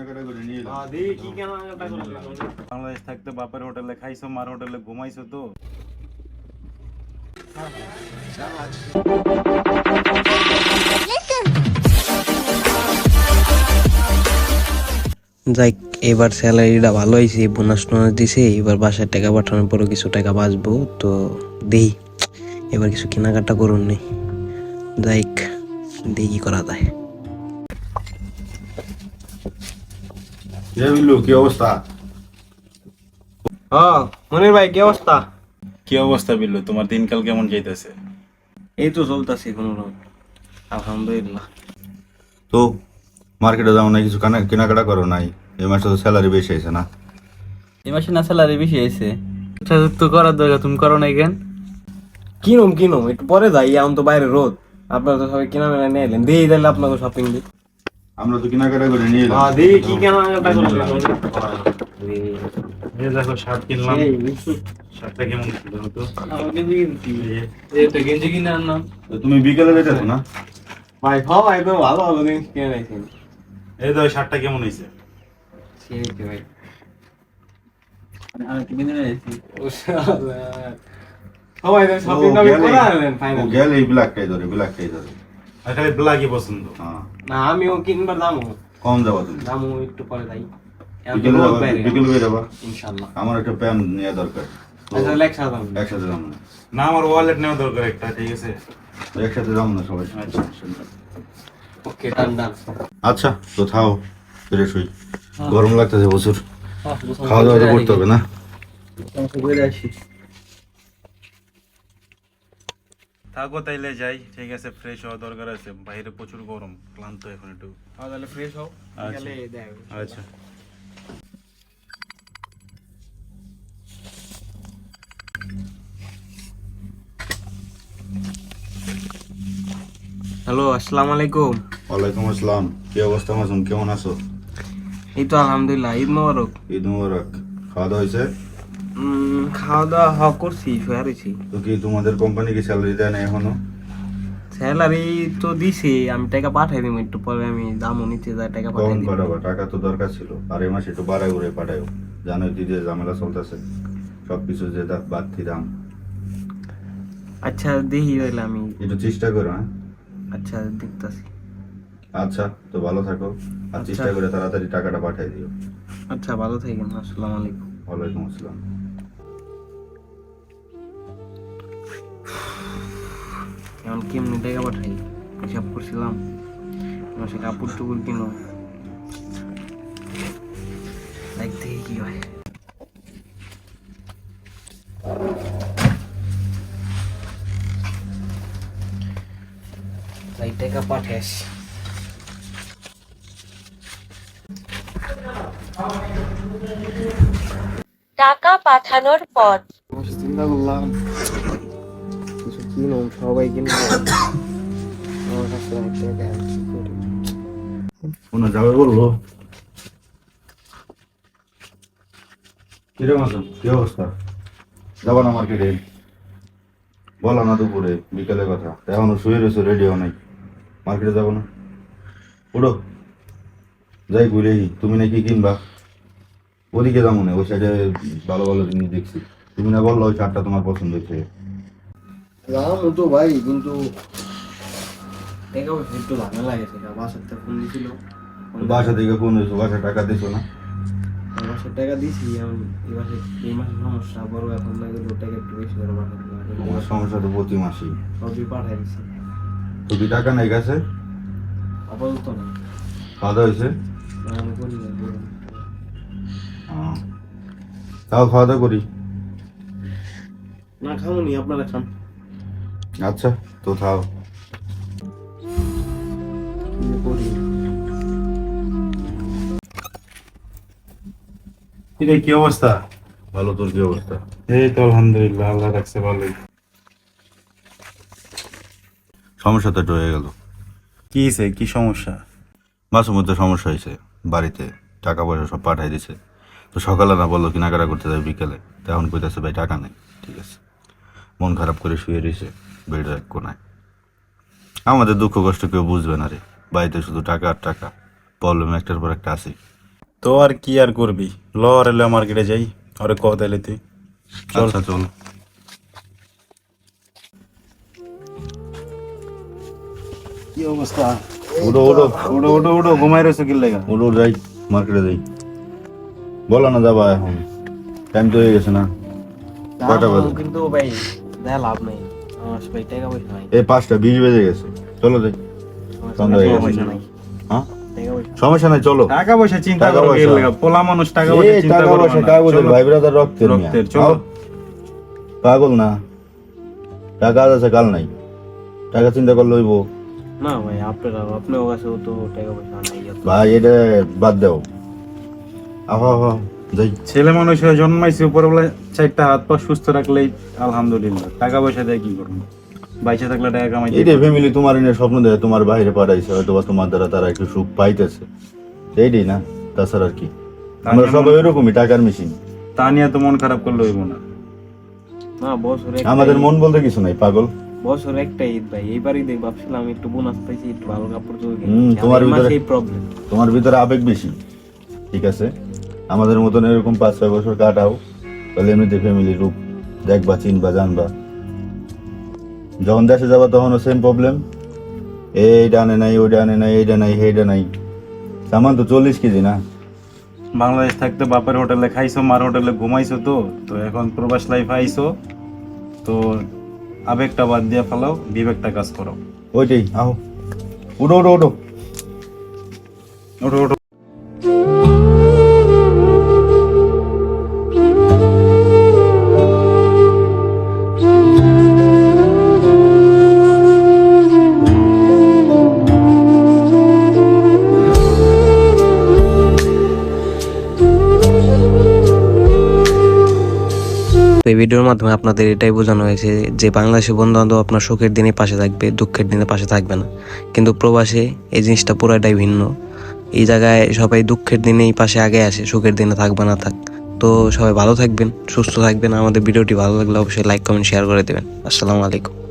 কেনাকাটা করে নিয়ে এলাম। কি কেনাকাটা করলাম বাংলাদেশ থাকতে বাপের হোটেলে খাইছো মার হোটেলে ঘুমাইছো তো? যাই এবার স্যালারিটা ভালো হয়েছে বোনাস টোনাস দিছে এবার বাসায় টাকা পাঠানোর পরও কিছু টাকা বাঁচবো তো দেই এবার কিছু কেনাকাটা করুন নেই যাই দেই কি করা যায়। কে বিল্লু কি অবস্থা? হ্যাঁ মনির ভাই কি অবস্থা? কি অবস্থা বিল্লু? তোমার দিনকাল কেমন যাইতেছে? এই তো চলতেছে কোনো রকম। আলহামদুলিল্লাহ। তো মার্কেটে যাও না কিছু কেনা- কেনাকাটা করো নাই? এই মাসে তো স্যালারি বেশি হয়েছে না? এই মাসে না স্যালারি বেশি হয়েছে। তো করার দরকার তুমি করো না কেন? কিনুম কিনুম একটু পরে যাই এখন তো বাইরে রোদ। আপনারা তো সবাই কেনা মেলা নিয়ে এলেন দিয়ে দিলে আপনাকে শপিং দিই। আমরা তো কেনাকাটা করে নিয়ে এলাম। হ্যাঁ দেখি কি কেনাকাটা করলাম এই দেখো শার্ট কিনলাম। শার্টটা কেমন ছিল তো এটা গেঞ্জি কিনে আনলাম। তুমি বিকেলে যেতেছো না? ভাই সবাই তো ভালো ভালো জিনিস কিনে রাখছেন এই তো শার্টটা কেমন হয়েছে? ঠিক ভাই। আমি তো কিনে নিয়েছি সবাই তো শপিং করে আনলেন ও ফাইনাল গেলে এই ব্ল্যাকটাই ধরে ব্ল্যাকটাই ধরে। আর খালি ব্ল্যাকই পছন্দ। হ্যাঁ। না আমিও কিনবার দামও। কম যাবা তুমি। দামও একটু পরে যাই বিকেলে যাবা। ইনশাআল্লাহ আমার একটা প্যান নেওয়া দরকার। আচ্ছা একসাথে না। আমার ওয়ালেট নেওয়া দরকার একটা ঠিক আছে? একসাথে যাব না সবাই। আচ্ছা। ওকে ডান ডান আচ্ছা তো থাও ফ্রেশ হই গরম লাগতেছে প্রচুর। খাওয়া দাওয়া তো করতে হবে না? থাকো তাইলে যাই ঠিক আছে ফ্রেশ হওয়া দরকার আছে। বাইরে প্রচুর গরম ক্লান্ত এখন একটু। তাহলে ফ্রেশ হও আচ্ছা। দেখ আচ্ছা। হ্যালো আসসালামু আলাইকুম। ওয়ালাইকুম আসসালাম কি অবস্থা মাসুম? কেমন আছো? এই তো আলহামদুলিল্লাহ ঈদ মোবারক। ঈদ মুবারক। খাওয়া দাওয়া হয়েছে? খাওয়া দাওয়া হ করছি শুয়ে রয়েছি। তো কি তোমাদের কোম্পানি কি স্যালারি দেয় না এখনও? স্যালারি তো দিছে আমি টাকা পাঠাই দিব একটু পরে আমি দামও নিতে যাই টাকা পাঠাই কখন দিব। পাঠাবা টাকা তো দরকার ছিল। আর এই মাসে একটু বাড়াই উড়ে পাঠাও জানো দিদি ঝামেলা চলতেছে সব কিছু যে দা- বাড়তি দাম। আচ্ছা দেখি তাহলে আমি। একটু চেষ্টা করো হ্যাঁ? আচ্ছা দেখতাছি। আচ্ছা তো ভালো থাকো। আর চেষ্টা করে তাড়াতাড়ি টাকাটা পাঠিয়ে দিও। আচ্ছা ভালো থাকেন আসসালামু আলাইকুম। ওয়ালাইকুম আসসালাম। এখন কেমনি টাকা পাঠাই? হিসাব করছিলাম। মাসে কাপড় টুকুর কিনো। লাইক দেখি কি হয়। তাই টাকা পাঠাস। টাকা পাঠানোর পর। চিন্তা করলাম কিছু কিনো সবাই কিনবো। আমার কাছে অনেক যাবে বলল কিরম আছো কি অবস্থা? যাব না মার্কেটে বলো না দুপুরে কথা। এখনও শুয়ে রয়েছে রেডিও নাই। মার্কেটে যাব না? উঠো। যাই ঘুরে তুমি নাকি কিনবা? ওদিকে যাব না, ওই সাইডে ভালো ভালো জিনিস দেখছি। তুমি না বলল ওই চারটা তোমার পছন্দ হয়েছে রাম তো ভাই কিন্তু টাকা পয়সা একটু ঝামেলা গেছে বাসার থেকে ফোন দিছিল। বাসা থেকে ফোন হয়েছে বাসা টাকা দিছো না? বাসার টাকা দিছি এখন এই মাসে এই মাসে সমস্যা বড় এখন না গেলে টাকা একটু বেশি করে পাঠাতে সমস্যা তো প্রতি মাসেই। সবই পাঠাই দিছি। তো টাকা নাই আপাতত না। খাওয়া দাওয়া হয়েছে। হ্যাঁ। তাও খাওয়া দাওয়া করি? না খামুনি আপনারা খান। আচ্ছা তো থাও। এটা কি অবস্থা? ভালো তোর কি অবস্থা? এই তো আলহামদুলিল্লাহ আল্লাহ রাখছে ভালোই। সমস্যা তো হয়ে গেল। কি হয়েছে কি সমস্যা? মাসের মধ্যে সমস্যা হয়েছে বাড়িতে টাকা পয়সা সব পাঠাই দিছে। তো সকালে না বলল কেনাকাটা করতে যাবে বিকেলে। তো এখন কইতেছে ভাই টাকা নেই। ঠিক আছে। মন খারাপ করে শুয়ে রয়েছে বেডের এক কোনায়। আমাদের দুঃখ কষ্ট কেউ বুঝবে না রে। বাড়িতে শুধু টাকা আর টাকা। প্রবলেম একটার পর একটা আছে তো আর কি আর করবি? ল আর এলে মার্কেটে যাই। আরে ক তাইলে তুই? আচ্ছা চল। কি অবস্থা? উঠো উঠো। ওটো ওটো ওটো ঘুমাই রয়েছে কি লেগা উঠো যাই। মার্কেটে যাই। বলো না যাবা এখন। টাইম তো হয়ে গেছে না। কয়টা বাজে? কিন্তু ভাই দেখা লাভ নেই। আমার ভাই টাকা পয়সা নাই। এই পাঁচটা বিশ বেজে গেছে। চলো যাই সন্ধ্যা হয়ে গেছে। হ্যাঁ? সমস্যা নাই চলো। টাকা পয়সা চিন্তা টাকা করো পয়সা। পোলা মানুষ টাকা পয়সা চিন্তা টাকা করো পয়সা না। ভাই ব্রাদার রক্তের রক্তের, চলো। পাগল না। টাকা আজ আছে কাল নাই। টাকা চিন্তা করলে হইব। না ভাই আপনার আপনার কাছেও তো টাকা পয়সা নাই। ভাই এটা বাদ দাও। আহ। ছেলে মানুষ হয়ে জন্মাইছে উপরে বলে চারটা হাত পা সুস্থ রাখলেই আলহামদুলিল্লাহ। টাকা পয়সা দিয়ে কি করব? বাইসে থাকলে টাকা কামাই এইটাই ফ্যামিলি তোমার এনে স্বপ্ন দেখে তোমার বাইরে পাঠাইছে হয়তো বা তোমার দ্বারা তারা একটু সুখ পাইতেছে। এইটাই না তাছাড়া আর কি। আমরা সবাই ওইরকমই টাকার মেশিন তা নিয়ে তো মন খারাপ করলে হইব না। না বছর আমাদের মন বলতে কিছু নাই পাগল। বছর একটা ঈদ ভাই এইবারই দেখ ভাবছিলাম একটু বোনাস পাইছি একটু ভালো কাপড় চোপড় তোমার ভিতরে- প্রবলেম তোমার ভিতরে আবেগ বেশি ঠিক আছে? আমাদের মতন এরকম পাঁচ ছয় বছর কাটাও তাহলে এমনিতে ফ্যামিলি রূপ দেখবা চিনবা জানবা। যখন দেশে যাবা তখনও সেম প্রবলেম এই ডানে নাই ওই ডানে নাই এইটা নাই সেইটা নাই। সামান তো চল্লিশ কেজি না? বাংলাদেশ থাকতে বাপের হোটেলে খাইছো মার হোটেলে ঘুমাইছো তো? তো এখন প্রবাস লাইফ আইছো। তো আবেগটা বাদ দিয়ে ফেলাও বিবেকটা কাজ করো। ওইটাই আহো। উঠো উঠো উঠো। ওঠো ওঠো এই ভিডিওর মাধ্যমে আপনাদের এটাই বোঝানো হয়েছে যে বাংলাদেশে বন্ধু বান্ধব আপনার সুখের দিনে পাশে থাকবে, দুঃখের দিনে পাশে থাকবে না। কিন্তু প্রবাসে এই জিনিসটা পুরোটাই ভিন্ন। এই জায়গায় সবাই দুঃখের দিনেই পাশে আগে আসে, সুখের দিনে থাকবে না থাক। তো সবাই ভালো থাকবেন, সুস্থ থাকবেন। আমাদের ভিডিওটি ভালো লাগলে অবশ্যই লাইক কমেন্ট শেয়ার করে দেবেন। আসসালামু আলাইকুম।